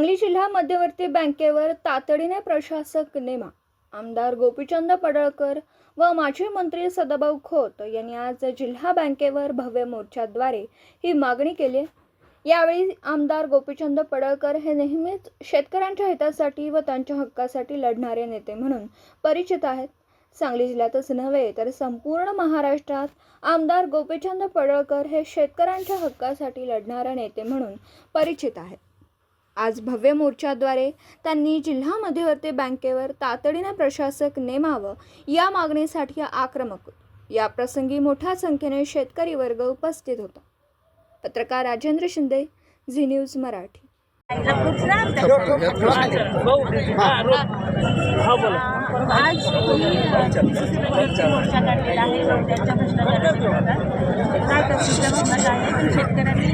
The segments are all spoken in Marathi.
सांगली जिल्हा मध्यवर्ती बँकेवर तातडीने प्रशासक नेमा. आमदार गोपीचंद पडळकर व माजी मंत्री सदाभाऊ खोत यांनी आज जिल्हा बँकेवर भव्य मोर्चाद्वारे ही मागणी केली. यावेळी आमदार गोपीचंद पडळकर हे नेहमीच शेतकऱ्यांच्या हितासाठी व त्यांच्या हक्कासाठी लढणारे नेते म्हणून परिचित आहेत. सांगली जिल्ह्यातच नव्हे तर संपूर्ण महाराष्ट्रात आमदार गोपीचंद पडळकर हे शेतकऱ्यांच्या हक्कासाठी लढणारे नेते म्हणून परिचित आहेत. आज भव्य मोर्चाद्वारे त्यांनी जिल्हा मध्यवर्ती बँकेवर तातडीने प्रशासक नेमावं या मागणीसाठी आक्रमक या प्रसंगी मोठ्या संख्येने शेतकरी वर्ग उपस्थित होता. पत्रकार राजेंद्र शिंदे झी न्यूज मराठी. आज मोर्चा काढलेला आहे शेतकऱ्यांनी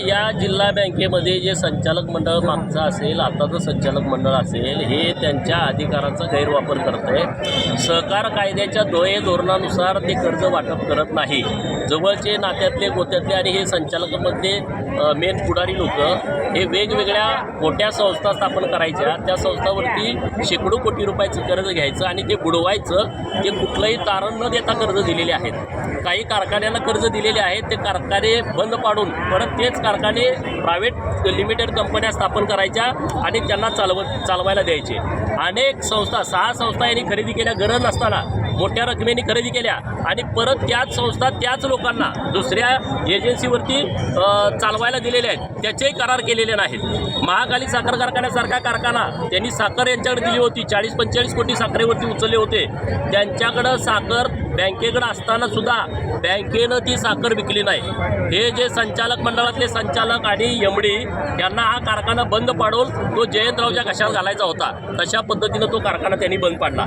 या जिल्हा बँकेमध्ये जे संचालक मंडळ मागचं असेल आताचं संचालक मंडळ असेल हे त्यांच्या अधिकाराचा गैरवापर करत आहे सहकार कायद्याच्या ध्येय धोरणानुसार ते कर्ज वाटप करत नाही. जवळचे नात्यातले गोत्यातले आणि हे संचालकामध्ये मेन पुढारी लोक हे वेगवेगळ्या मोठ्या संस्था स्थापन करायच्या. त्या संस्थावरती शेकडो कोटी रुपयाचं कर्ज घ्यायचं आणि ते बुडवायचं. ते कुठलंही तारण न देता कर्ज दिलेले आहेत. काही कारखान्यांना कर्ज दिलेले आहेत. ते कारखाने बंद पाडून परत तेच कारखाने प्रायव्हेट लिमिटेड कंपन्या स्थापन करायच्या आणि त्यांना चालव चालवायला द्यायचे. अनेक संस्था सहा संस्था यांनी खरेदी केल्या. गरज नसताना मोठ्या रकमेने खरेदी केल्या आणि परत त्याच संस्था त्याच लोकांना दुसऱ्या एजन्सीवरती चालवायला दिलेल्या आहेत. त्याचेही करार केलेले नाहीत. महाकाली साखर कारखान्यासारखा कारखाना त्यांनी साखर यांच्याकडे दिली होती. चाळीस पंचेचाळीस कोटी साखरेवरती उचलले होते. त्यांच्याकडं साखर बँकेकडं असताना सुद्धा बँकेनं ती साखर विकली नाही. हे जे संचालक मंडळातले संचालक आणि यमडी यांना हा कारखाना बंद पाडून तो जयंतरावच्या घशात घालायचा होता तशा पद्धतीनं तो कारखाना त्यांनी बंद पाडला.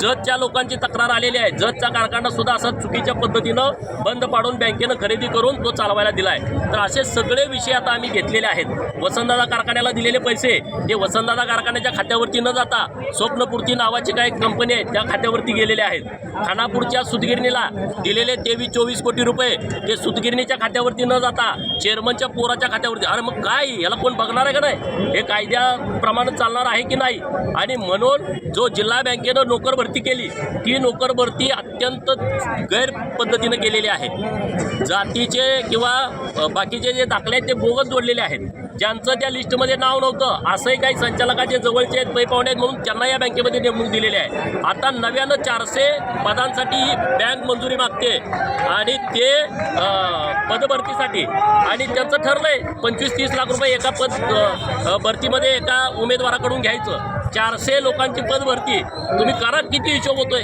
जतच्या लोकांची तक्रार आलेली आहे. जतचा कारखाना सुद्धा असा चुकीच्या पद्धतीनं बंद पाडून बँकेनं खरेदी करून तो चालवायला दिला आहे तर असे सगळे विषय आता आम्ही घेतलेले आहेत. वसंतदादा कारखान्याला दिलेले पैसे ते वसंतदादा कारखान्याच्या खात्यावरती न जाता स्वप्नपूर्ती नावाची काही कंपनी आहे त्या खात्यावरती गेलेले आहेत. खानापूरच्या सुतगिरणीला दिलेले तेवीस चोवीस कोटी रुपये ते सुतगिरणीच्या खात्यावरती न जाता चेअरमनच्या पोराच्या खात्यावरती. अरे मग काय? याला कोण बघणार आहे का नाही? हे कायद्याप्रमाणे चालणार आहे की नाही? आणि म्हणून जो जिल्हा बँकेनं नोकर भरती केली ती नोकर भरती अत्यंत गैर पद्धतीनं केलेली आहे. जातीचे किंवा बाकीचे जे दाखले आहेत ते बोगस जोडलेले आहेत. ज्यांचं त्या लिस्टमध्ये नाव नव्हतं असंही काही संचालकाचे जवळचे आहेत पै पाहुणे आहेत म्हणून त्यांना या बँकेमध्ये नेमणूक दिलेली आहे. आता नव्यानं चारशे पदांसाठी ही बँक मंजुरी मागते आणि ते पदभरतीसाठी. आणि त्यांचं ठरलंय पंचवीस तीस लाख रुपये एका पद भरतीमध्ये एका उमेदवाराकडून घ्यायचं. चारशे लोकांची पद भरती तुम्ही करा किती हिशोब होतोय?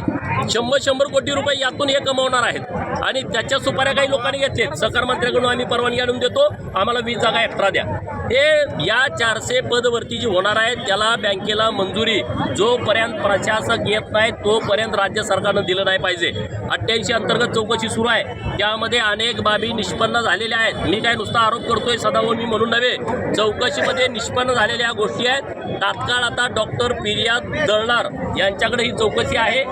शंभर शंभर कोटी रुपये यातून हे कमावणार आहेत. आणि त्याच्या सुपाऱ्या काही लोकांनी घेतलेत. सहकार मंत्र्याकडून आम्ही परवानगी आणून देतो. आम्हाला वीस जागा एक्स्ट्रा द्या. हे या चारशे पदवरती जी होणार आहेत त्याला बँकेला मंजुरी जोपर्यंत प्रशासक येत नाही तोपर्यंत राज्य सरकारनं दिलं नाही पाहिजे. अठ्ठ्याऐंशी अंतर्गत चौकशी सुरू आहे. त्यामध्ये अनेक बाबी निष्पन्न झालेल्या आहेत. मी काय नुसता आरोप करतोय सदाभाऊ मी म्हणून नव्हे. चौकशीमध्ये निष्पन्न झालेल्या गोष्टी आहेत. तात्काळ आता डॉक्टर पिरियाद दळणार यांच्याकडे ही चौकशी आहे.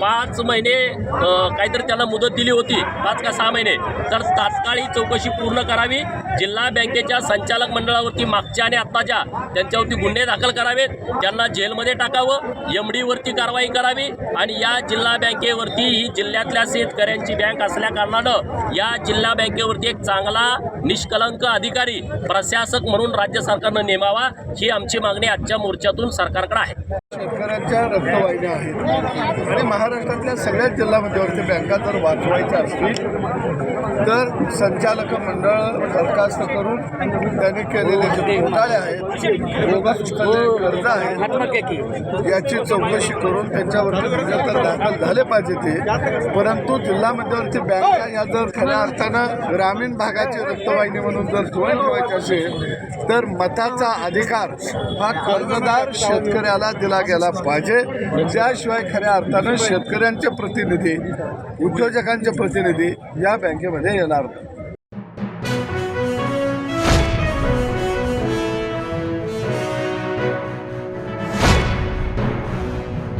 पाच महिने काहीतरी त्याला मुदत दिली होती. पाच का सहा महिने. तर तात्काळ ही चौकशी पूर्ण करावी. जिल्हा बँकेच्या संचालक मंडळावरती मागच्या आणि आत्ताच्या त्यांच्यावरती गुन्हे दाखल करावेत त्यांना जेलमध्ये टाकावं एम डीवरती कारवाई करावी आणि या जिल्हा बँकेवरती ही जिल्ह्यातल्या शेतकऱ्यांची बँक असल्या कारणानं या जिल्हा बँकेवरती एक चांगला निष्कलंक अधिकारी प्रशासक म्हणून राज्य सरकारनं नेमावा ही आमची मागणी आजच्या मोर्चातून सरकारकडे आहे. शेतकऱ्यांच्या रक्तवाहिन्या आहेत. आणि महाराष्ट्रातल्या सगळ्याच जिल्हा मध्यवर्ती बँका जर वाचवायच्या असतील तर संचालक मंडळ बरखास्त करून त्यांनी केलेले जे घोटाळे आहेत कर्ज आहेत याची चौकशी करून त्यांच्यावरती गुन्हे तर दाखल झाले पाहिजे ते. परंतु जिल्हा मध्यवर्ती बँका या जर खऱ्या अर्थानं ग्रामीण भागाची वाहिनी म्हणून जर जोडून ठेवायची असेल तर मताचा अधिकार हा कर्जदार शेतकऱ्याला दिला गेला पाहिजे त्याशिवाय खऱ्या अर्थानं शेतकऱ्यांचे प्रतिनिधी उद्योजकांचे प्रतिनिधी या बँकेमध्ये येणार नाही.